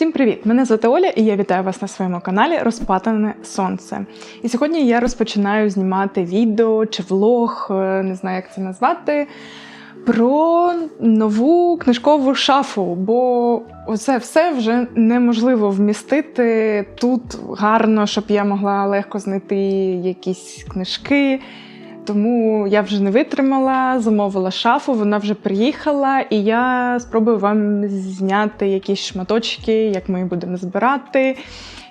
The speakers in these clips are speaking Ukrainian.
Всім привіт! Мене звати Оля і я вітаю вас на своєму каналі Розпатане Сонце. І сьогодні я розпочинаю знімати відео чи влог, е, не знаю, як це назвати, про нову книжкову шафу. Бо оце все вже неможливо вмістити тут гарно, щоб я могла легко знайти якісь книжки. Тому я вже не витримала, замовила шафу, вона вже приїхала, і я спробую вам зняти якісь шматочки, як ми її будемо збирати,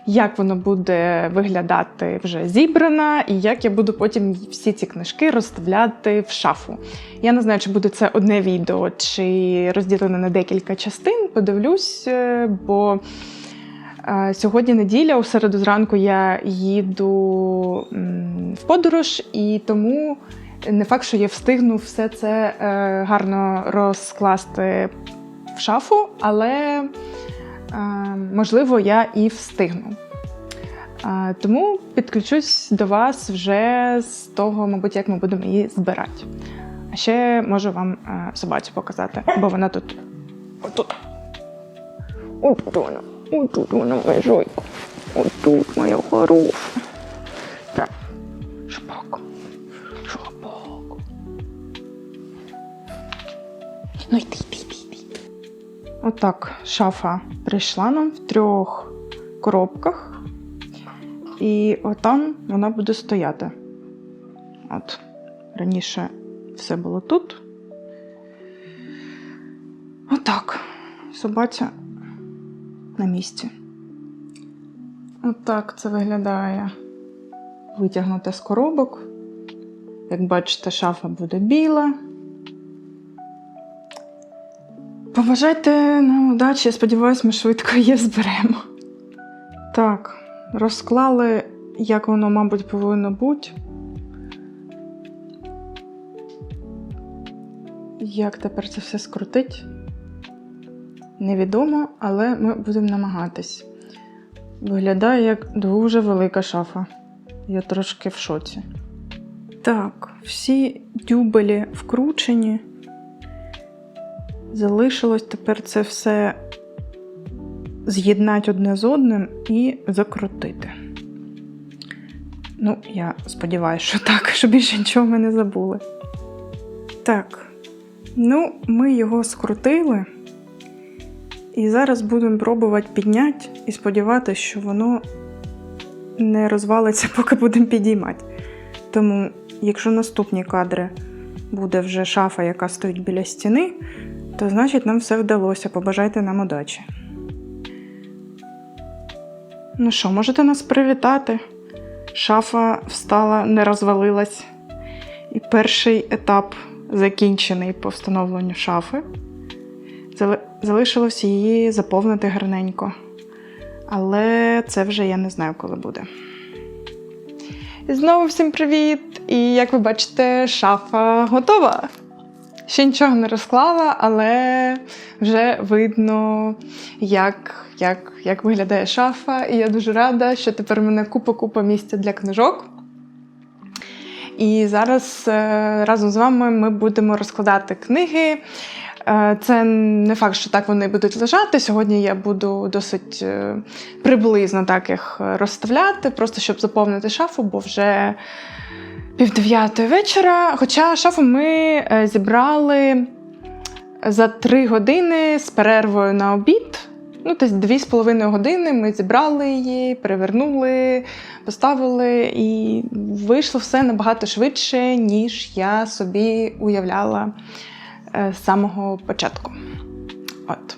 як воно буде виглядати вже зібрана, і як я буду потім всі ці книжки розставляти в шафу. Я не знаю, чи буде це одне відео, чи розділене на декілька частин. Подивлюсь, е, бо. Сьогодні неділя, у середу зранку я їду в подорож, і тому не факт, що я встигну все це е, гарно розкласти в шафу, але е, можливо я і встигну. Тому підключусь до вас вже з того, мабуть, як ми будемо її збирати. А ще можу вам е, собацю показати, бо вона тут. Отут. Отут вона. Отут вона моя жойка. Отут моя хороша. Так. Шпак. Шпак. Ну йди, йди, йди, йди. Отак шафа прийшла нам в трьох коробках. І отам вона буде стояти. От. Раніше все було тут. Отак. Собаця на місці. Отак це виглядає витягнуте з коробок. Як бачите, шафа буде біла. Побажайте нам удачі, я сподіваюся, ми швидко її зберемо. Так, розклали, як воно, мабуть, повинно бути. Як тепер це все скрутить? Невідомо, але ми будемо намагатись. Виглядає як дуже велика шафа. Я трошки в шоці. Так, всі дюбелі вкручені. Залишилось тепер це все з'єднати одне з одним і закрутити. Ну, я сподіваюся, що так, що більше нічого ми не забули. Так, ну, ми його скрутили. І зараз будемо пробувати підняти і сподіватися, що воно не розвалиться, поки будемо підіймати. Тому, якщо наступні кадри буде вже шафа, яка стоїть біля стіни, то значить нам все вдалося. Побажайте нам удачі. Ну що, можете нас привітати? Шафа встала, не розвалилась. І перший етап закінчений по встановленню шафи. Зали- Залишилось її заповнити гарненько. Але це вже я не знаю, коли буде. Знову всім привіт! І як ви бачите, шафа готова. Ще нічого не розклала, але вже видно, як, як, як виглядає шафа. І я дуже рада, що тепер у мене купа-купа місця для книжок. І зараз е, разом з вами ми будемо розкладати книги. Е, Це не факт, що так вони будуть лежати. Сьогодні я буду досить е, приблизно так їх розставляти, просто щоб заповнити шафу, бо вже пів дев'ятої вечора. Хоча шафу ми е, зібрали за три години з перервою на обід. Ну, десь дві з половиною години ми зібрали її, перевернули, поставили, і вийшло все набагато швидше, ніж я собі уявляла з самого початку. От.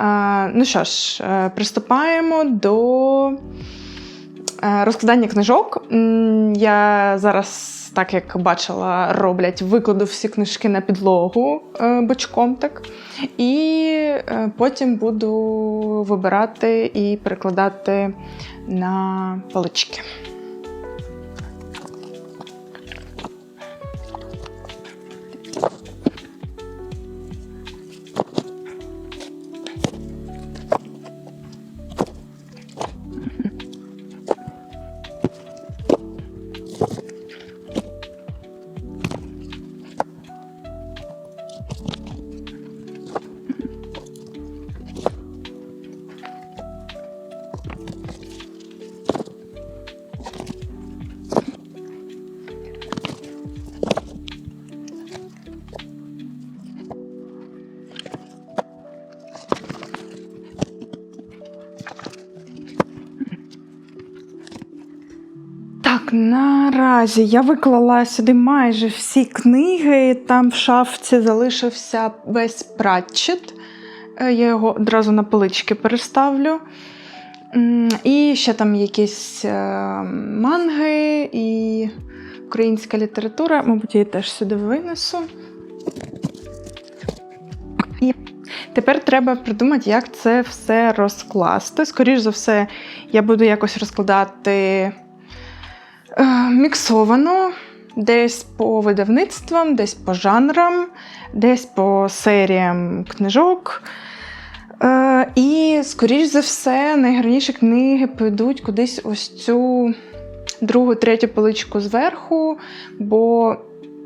Е, ну що ж, е, приступаємо до е, розкладання книжок. Я зараз, так як бачила, роблять, викладу всі книжки на підлогу е, бочком так. І е, потім буду вибирати і перекладати на полички. Наразі я виклала сюди майже всі книги. Там в шафці залишився весь пратчет. Е, Я його одразу на полички переставлю. І ще там якісь е, манги і українська література. Мабуть, я її теж сюди винесу. І тепер треба придумати, як це все розкласти. Скоріше за все, я буду якось розкладати міксовано, десь по видавництвам, десь по жанрам, десь по серіям книжок. Е, і, скоріш за все, найгарніші книги підуть кудись ось цю другу, третю поличку зверху, бо,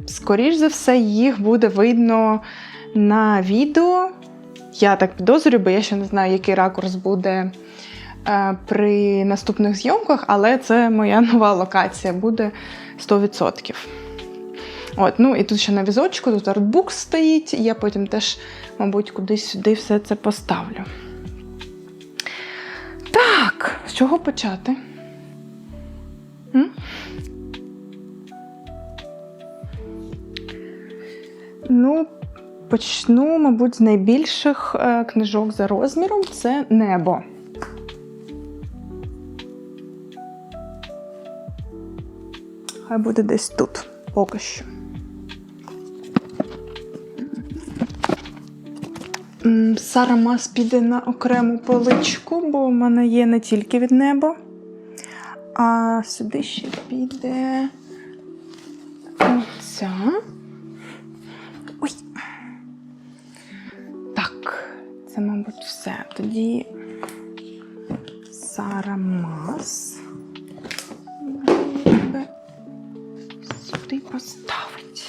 скоріш за все, їх буде видно на відео. Я так підозрюю, бо я ще не знаю, який ракурс буде е, при наступних зйомках, але це моя нова локація буде 100%. От, ну і тут ще на візочку, тут артбук стоїть, і я потім теж, мабуть, кудись сюди все це поставлю. Так, з чого почати? М? Ну, почну, мабуть, з найбільших е, книжок за розміром це небо. Хай буде десь тут, поки що. Сара Мас піде на окрему поличку, бо в мене є не тільки від неба. А сюди ще піде оця. Ой. Так, це, мабуть, все. Тоді Сара Мас. Поставити.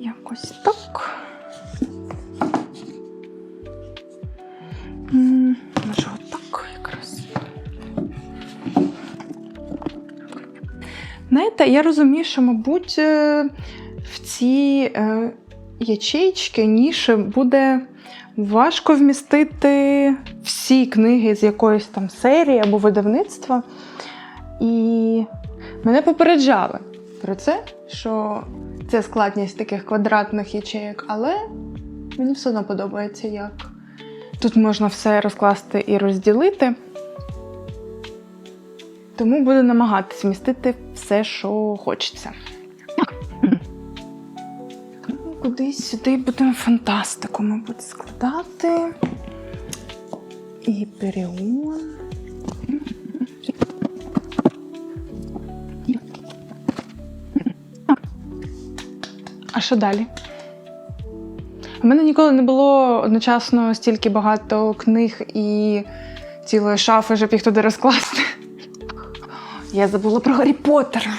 Якось так. Може, отак якраз. Знаєте, я розумію, що, мабуть, е, в ці е, ячейки, ніші буде важко вмістити всі книги з якоїсь там серії або видавництва. І мене попереджали про це, що це складність таких квадратних ячеїк, але мені все одно подобається, як тут можна все розкласти і розділити. Тому буду намагатися змістити все, що хочеться. Кудись сюди будемо фантастику, мабуть, складати. І Періон. А що далі? У мене ніколи не було одночасно стільки багато книг і цілої шафи, щоб їх туди розкласти. Я забула про Гаррі Поттера.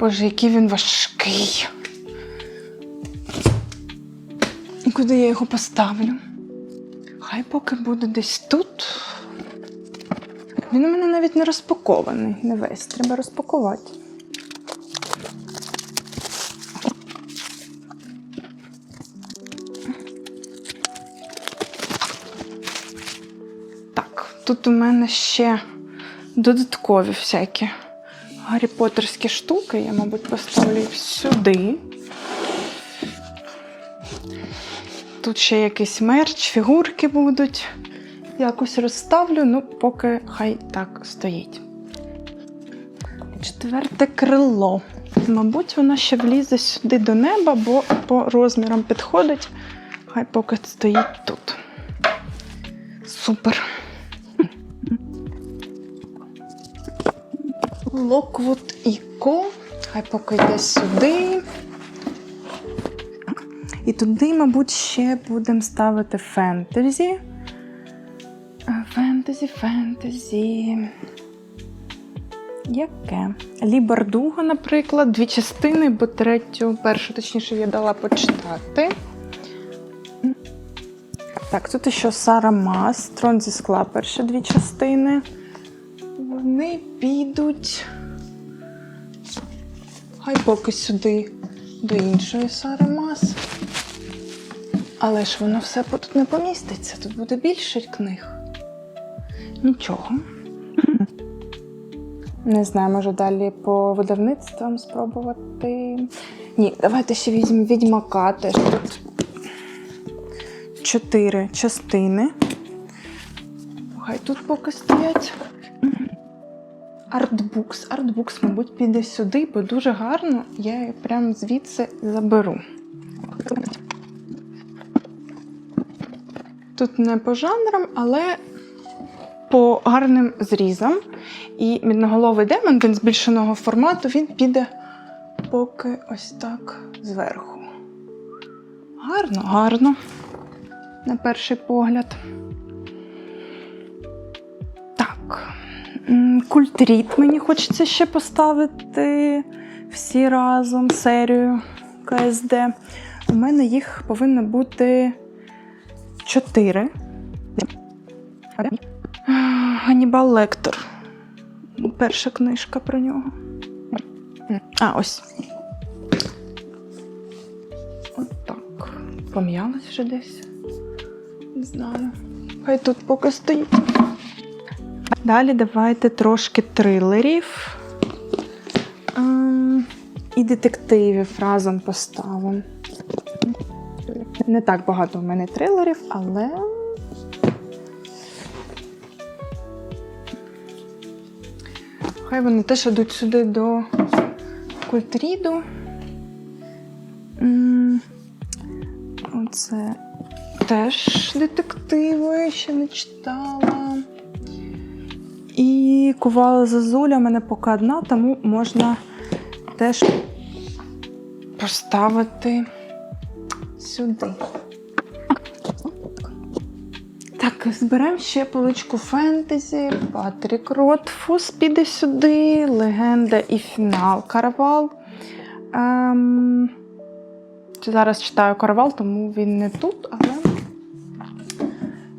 Боже, який він важкий. І куди я його поставлю? Хай поки буде десь тут. Він у мене навіть не розпакований, не весь. Треба розпакувати. Так, тут у мене ще додаткові всякі Гаррі Поттерські штуки. Я, мабуть, поставлю їх сюди. Тут ще якийсь мерч, фігурки будуть. Якось розставлю, ну, поки хай так стоїть. Четверте крило. Мабуть, воно ще влізе сюди до неба, бо по розмірам підходить. Хай поки стоїть тут. Супер. Локвуд і Ко. Хай поки йде сюди. І туди, мабуть, ще будемо ставити фентезі. Фентезі, фентезі. Яке? Лібардуга, наприклад, дві частини, бо третю, першу, точніше, я дала почитати. Так, тут ще Сара Мас, Трон зі скла, перші дві частини. Вони підуть. Хай поки сюди до іншої Сари Мас. Але ж воно все тут не поміститься, тут буде більше книг. Нічого. Не знаю, може далі по видавництвам спробувати. Ні, давайте ще візьмемо відьмака. Теж тут чотири частини. Хай тут поки стоять. Артбукс. Артбукс, мабуть, піде сюди, бо дуже гарно. Я її прямо звідси заберу. Тут не по жанрам, але по гарним зрізам. І мідноголовий демон, він збільшеного формату, він піде поки ось так зверху. Гарно, гарно. На перший погляд. Так. Культріт мені хочеться ще поставити всі разом серію КСД. У мене їх повинно бути чотири. Ганібал Лектор. Перша книжка про нього. А, ось. От так. Пом'ялась вже десь. Не знаю. Хай тут поки стоїть. Далі давайте трошки трилерів. Ем, і детективів разом поставимо. Не так багато в мене трилерів, але. Хай вони теж йдуть сюди до культріду. Оце теж детективи, ще не читала. І кувала зазуля в мене поки одна, тому можна теж поставити сюди. Так, зберемо ще поличку фентезі. Патрік Ротфус піде сюди. Легенда і фінал Каравал. Ем... Зараз читаю Каравал, тому він не тут, але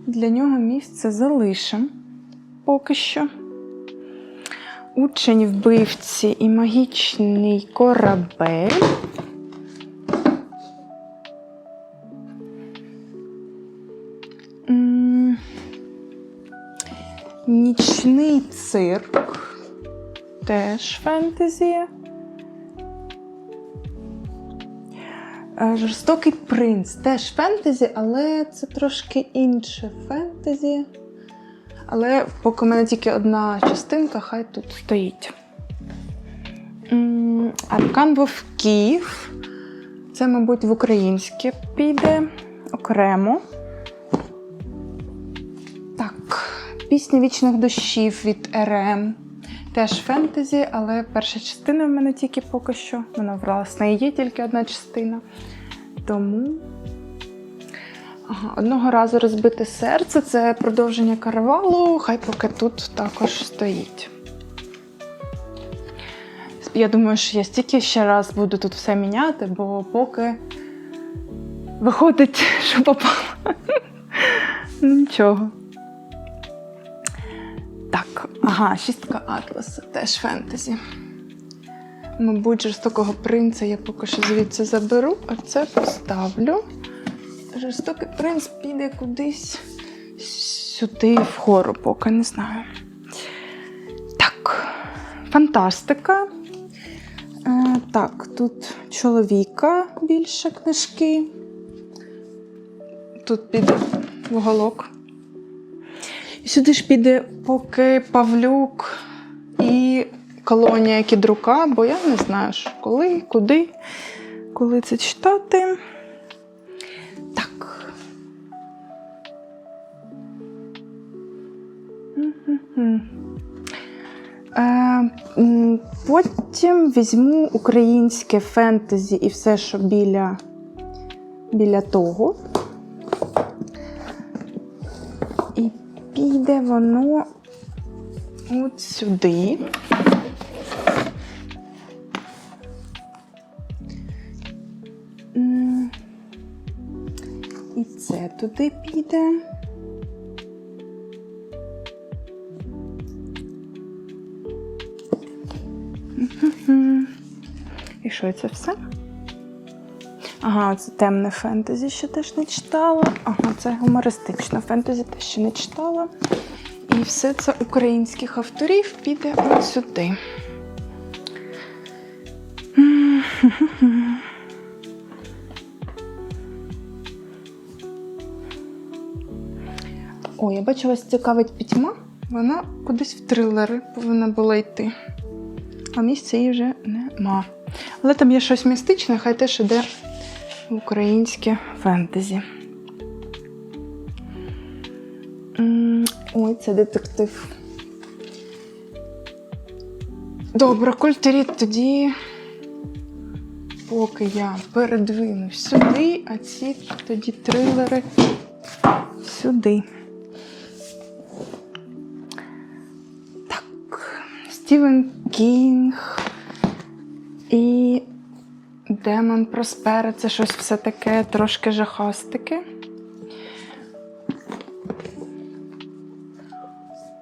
для нього місце залишимо поки що. Учень вбивці і магічний корабель. Нічний цирк. Теж фентезі. Е, Жорстокий принц. Теж фентезі, але це трошки інше фентезі. Але поки в мене тільки одна частинка, хай тут стоїть. Аркан Вовків. Це, мабуть, в українське піде окремо. Так, пісня вічних дощів від РМ. Теж фентезі, але перша частина в мене тільки поки що. Вона, власне, є тільки одна частина. Тому. Ага, одного разу розбите серце це продовження каравалу, хай поки тут також стоїть. Я думаю, що я стільки ще раз буду тут все міняти, бо поки виходить, що попало. Нічого. Так, ага, шістка Атласа, теж фентезі. Мабуть, жорстокого принца я поки що звідси заберу, а це поставлю. Жорстокий принц піде кудись сюди, вгору, поки не знаю. Так, фантастика. Е, так, тут чоловіка більше книжки. Тут піде вуголок. Сюди ж піде поки Павлюк і колонія Кідрука, бо я не знаю, коли, куди, коли це читати. Так. Е, Потім візьму українське фентезі і все, що біля, біля того. Піде воно от сюди. І це туди піде. І що це все? Ага, це темне фентезі ще теж не читала. Ага, це гумористичне фентезі теж ще не читала. І все це українських авторів піде от сюди. О, я бачу, вас цікавить пітьма. Вона кудись в трилери повинна була йти. А місця її вже нема. Але там є щось містичне, хай теж іде українське фентезі. Ой, це детектив. Добре, культуріт тоді. Поки я передвинусь сюди, а ці тоді трилери сюди. Так, Стівен Кінг і Демон Проспера це щось все таке трошки жахастике.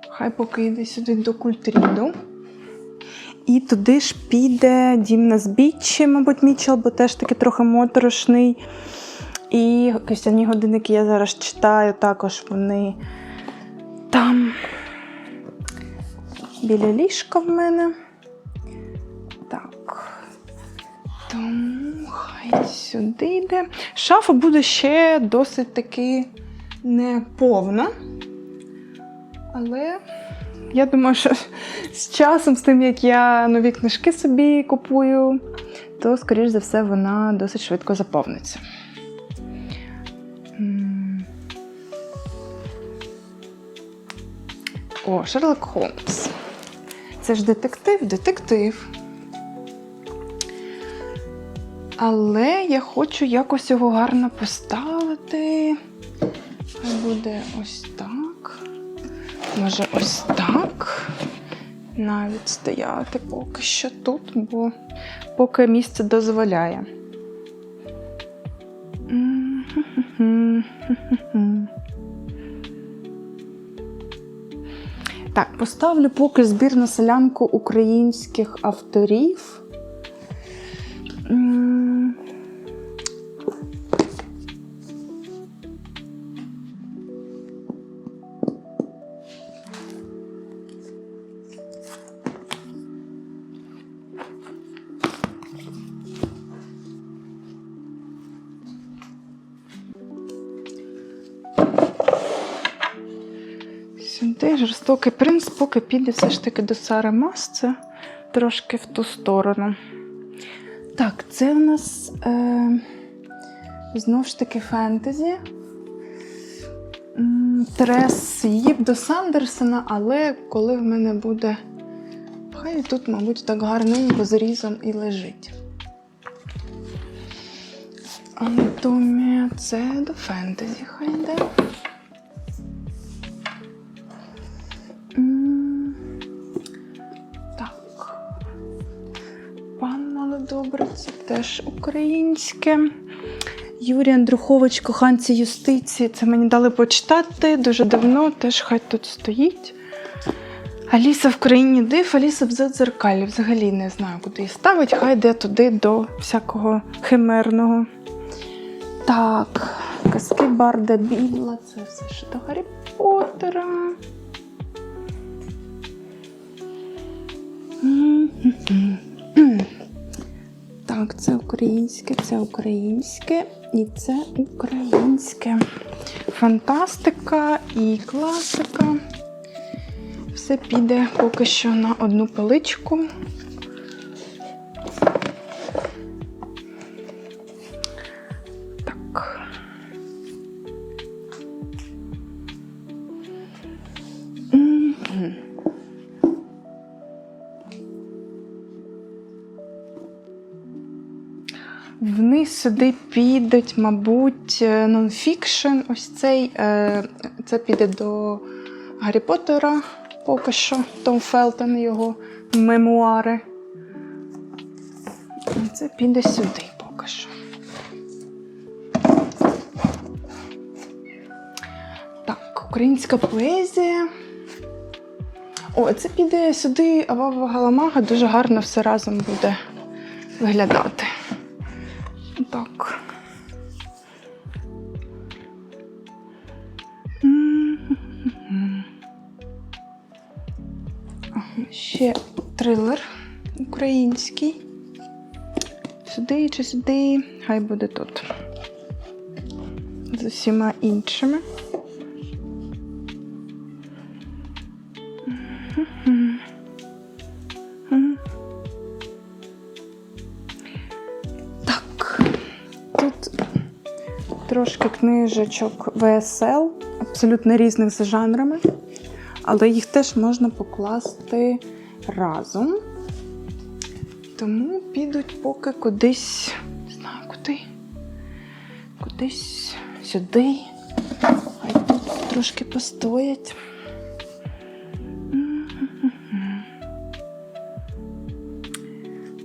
Хай поки йде сюди до культріду. І туди ж піде Дім на збіччі, мабуть, Мічел, бо теж таки трохи моторошний. І костяні годинники я зараз читаю, також вони там біля ліжка в мене. Тому хай сюди йде. Шафа буде ще досить таки неповна. Але я думаю, що з часом, з тим, як я нові книжки собі купую, то, скоріш за все, вона досить швидко заповниться. О, Шерлок Холмс. Це ж детектив, детектив. Але я хочу якось його гарно поставити. Буде ось так. Може, ось так. Навіть стояти поки що тут, бо поки місце дозволяє. Так, поставлю поки збір на селянку українських авторів. Жорстокий принц, поки піде все ж таки до Сари Мас, це трошки в ту сторону. Так, це в нас е, знову ж таки фентезі. Трес її б до Сандерсона, але коли в мене буде. Хай тут, мабуть, так гарненько зрізом і лежить. Анатомія це до фентезі хай йде. Добре, це теж українське. Юрій Андрухович, коханці юстиції. Це мені дали почитати дуже давно, теж хай тут стоїть. Аліса в країні див, Аліса в задзеркалі. Взагалі не знаю, куди її ставить. Хай йде туди до всякого химерного. Так, казки Барда Бідла, це все ще до Гаррі Поттера. М-м-м. Так, це українське, це українське і це українське. Фантастика і класика. Все піде поки що на одну поличку. Сюди підуть, мабуть, е, нонфікшн. Ось цей е, це піде до Гаррі Поттера поки що. Том Фелтон, його мемуари. А Це піде сюди поки що. Так, українська поезія. О, це піде сюди Авава Галамага, дуже гарно все разом буде виглядати. Так Ще трилер український. Сюди чи сюди, хай буде тут. З усіма іншими. Книжечок ВСЛ, абсолютно різних за жанрами, але їх теж можна покласти разом. Тому підуть поки кудись, не знаю куди. Кудись сюди. Хай тут трошки постоять.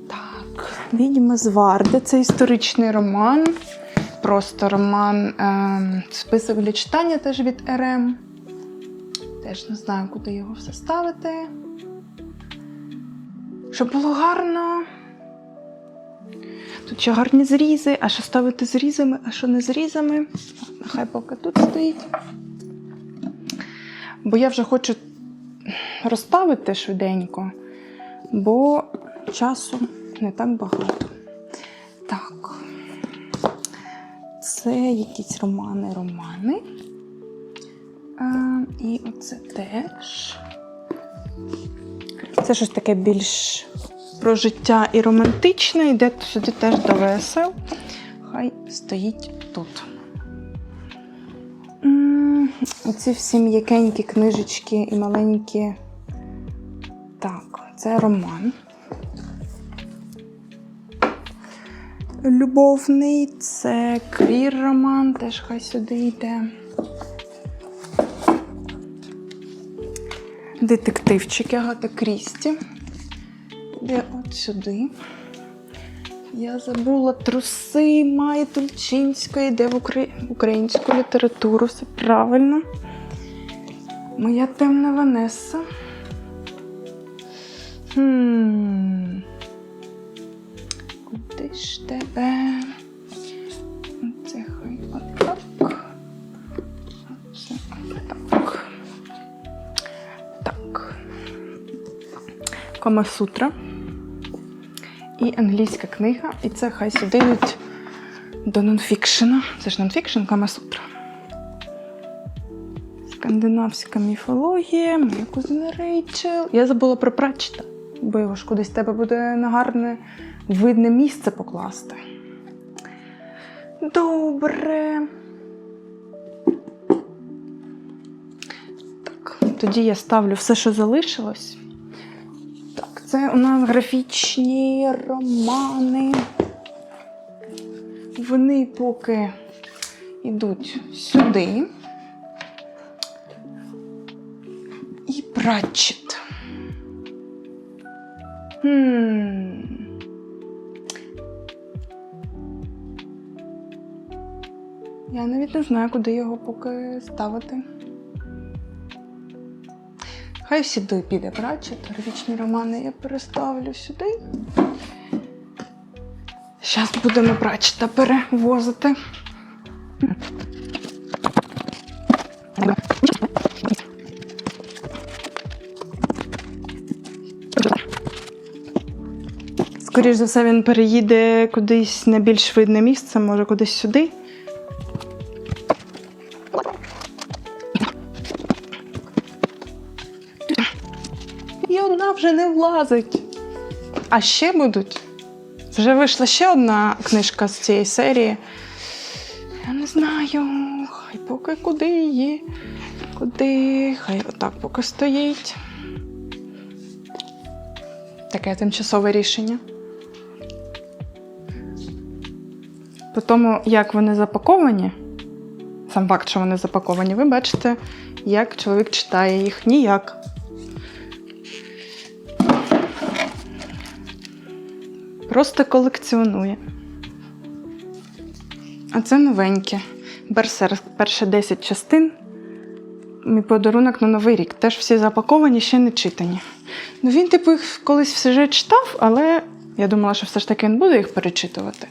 Так, відьма з Варди. Це історичний роман. Просто роман е, список для читання теж від РМ. Теж не знаю, куди його все ставити. Щоб було гарно. Тут ще гарні зрізи, а що ставити зрізами, а що не зрізами. Нехай поки тут стоїть. Бо я вже хочу розставити швиденько, бо часу не так багато. Так. Це якісь романи, романи. А, і оце теж. Це щось таке більш про життя і романтичне, йде сюди теж до ВСЛ. Хай стоїть тут. Оці всі м'якенькі книжечки і маленькі. Так, це роман. Любовний, це квір роман, теж хай сюди йде. Детективчик Агата Крісті. Де от сюди. Я забула труси Майї Тульчинської, йде в, укра... українську літературу, все правильно. Моя темна Ванеса. Хм. Куди ж тебе? Це хай отак. Це отак. Так. Камасутра. І англійська книга. І це хай сюди йдуть до нонфікшена. Це ж нонфікшн Камасутра. Скандинавська міфологія, моя кузина Рейчел. Я забула про Пратчета, бо його ж кудись тебе буде на гарне видне місце покласти. Добре. Так, тоді я ставлю все, що залишилось. Так, це у нас графічні романи. Вони поки йдуть сюди. І Пратчет. Хм. Я навіть не знаю, куди його поки ставити. Хай сюди піде Пратчет, графічні романи я переставлю сюди. Зараз будемо Пратчета перевозити. Скоріше за все, він переїде кудись на більш видне місце, може кудись сюди. Вже не влазить. А ще будуть. Вже вийшла ще одна книжка з цієї серії. Я не знаю. Хай поки куди її. Куди. Хай отак поки стоїть. Таке тимчасове рішення. По тому, як вони запаковані, сам факт, що вони запаковані, ви бачите, як чоловік читає їх ніяк. Просто колекціонує. А це новеньке. Берсерк, перші 10 частин. Мій подарунок на Новий рік. Теж всі запаковані, ще не читані. Ну він, типу, їх колись все ж читав, але я думала, що все ж таки він буде їх перечитувати.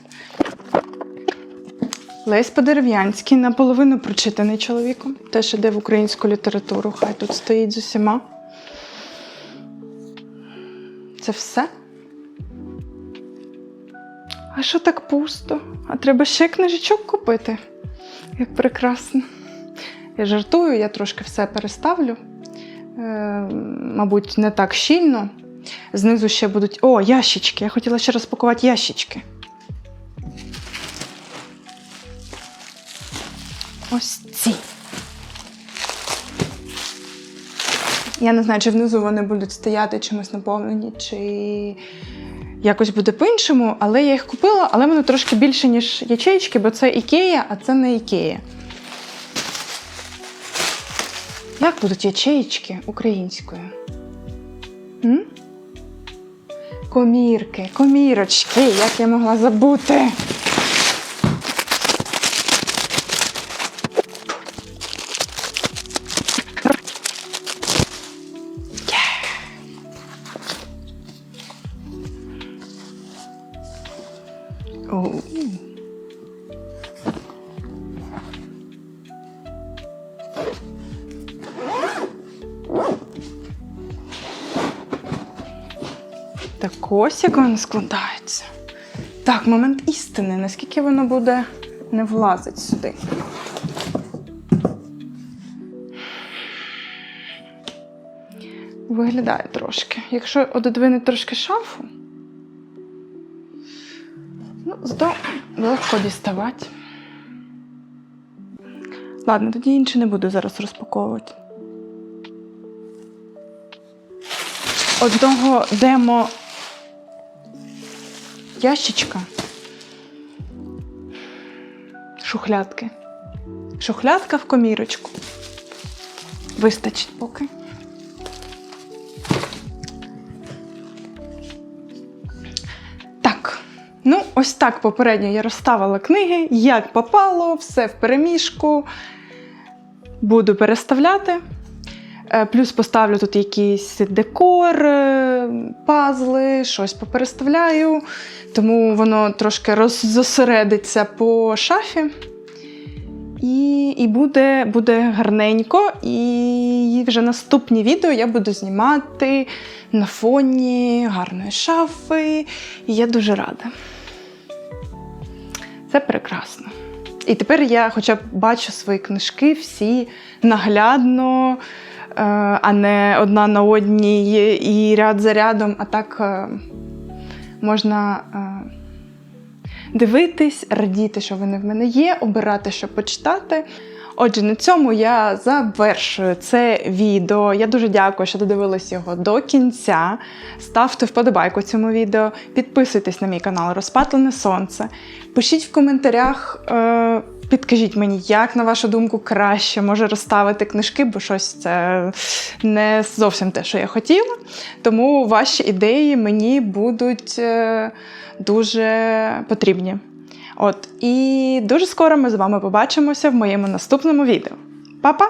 Лесь Подерев'янський наполовину прочитаний чоловіком. Теж іде в українську літературу. Хай тут стоїть з усіма. це все? Що так пусто? А треба ще книжечок купити. Як прекрасно. Я жартую, я трошки все переставлю. Е, мабуть, не так щільно. Знизу ще будуть. О, ящички. Я хотіла ще розпакувати ящички. Ось ці. Я не знаю, чи внизу вони будуть стояти чимось наповнені, чи якось буде по-іншому, але я їх купила, але вони трошки більше, ніж ячеїчки, бо це Ікея, а це не Ікея. Як будуть ячеїчки українською? М? Комірки, комірочки, як я могла забути. Ось як воно складається. Так, момент істини. Наскільки воно буде не влазить сюди? Виглядає трошки. Якщо ододвинути трошки шафу, ну, зато легко діставати. Ладно, тоді інше не буду зараз розпаковувати. Одного демо ящичка. Шухлядки. Шухлядка в комірочку. Вистачить поки. Так. Ну, ось так попередньо я розставила книги, як попало, все в переміжку. Буду переставляти. Е, Плюс поставлю тут якийсь декор, е, пазли, щось попереставляю, тому воно трошки роззосередиться по шафі. І, і буде, буде гарненько. І вже наступні відео я буду знімати на фоні гарної шафи. І я дуже рада. Це прекрасно. І тепер я хоча б бачу свої книжки всі наглядно, а не одна на одній і ряд за рядом, а так е, можна е, дивитись, радіти, що вони в мене є, обирати, що почитати. Отже, на цьому я завершую це відео. Я дуже дякую, що додивились його до кінця. Ставте вподобайку цьому відео, підписуйтесь на мій канал Розпатлене Сонце. Пишіть в коментарях, е, підкажіть мені, як на вашу думку краще може розставити книжки, бо щось це не зовсім те, що я хотіла. Тому ваші ідеї мені будуть е, дуже потрібні. От, і дуже скоро ми з вами побачимося в моєму наступному відео. Па-па!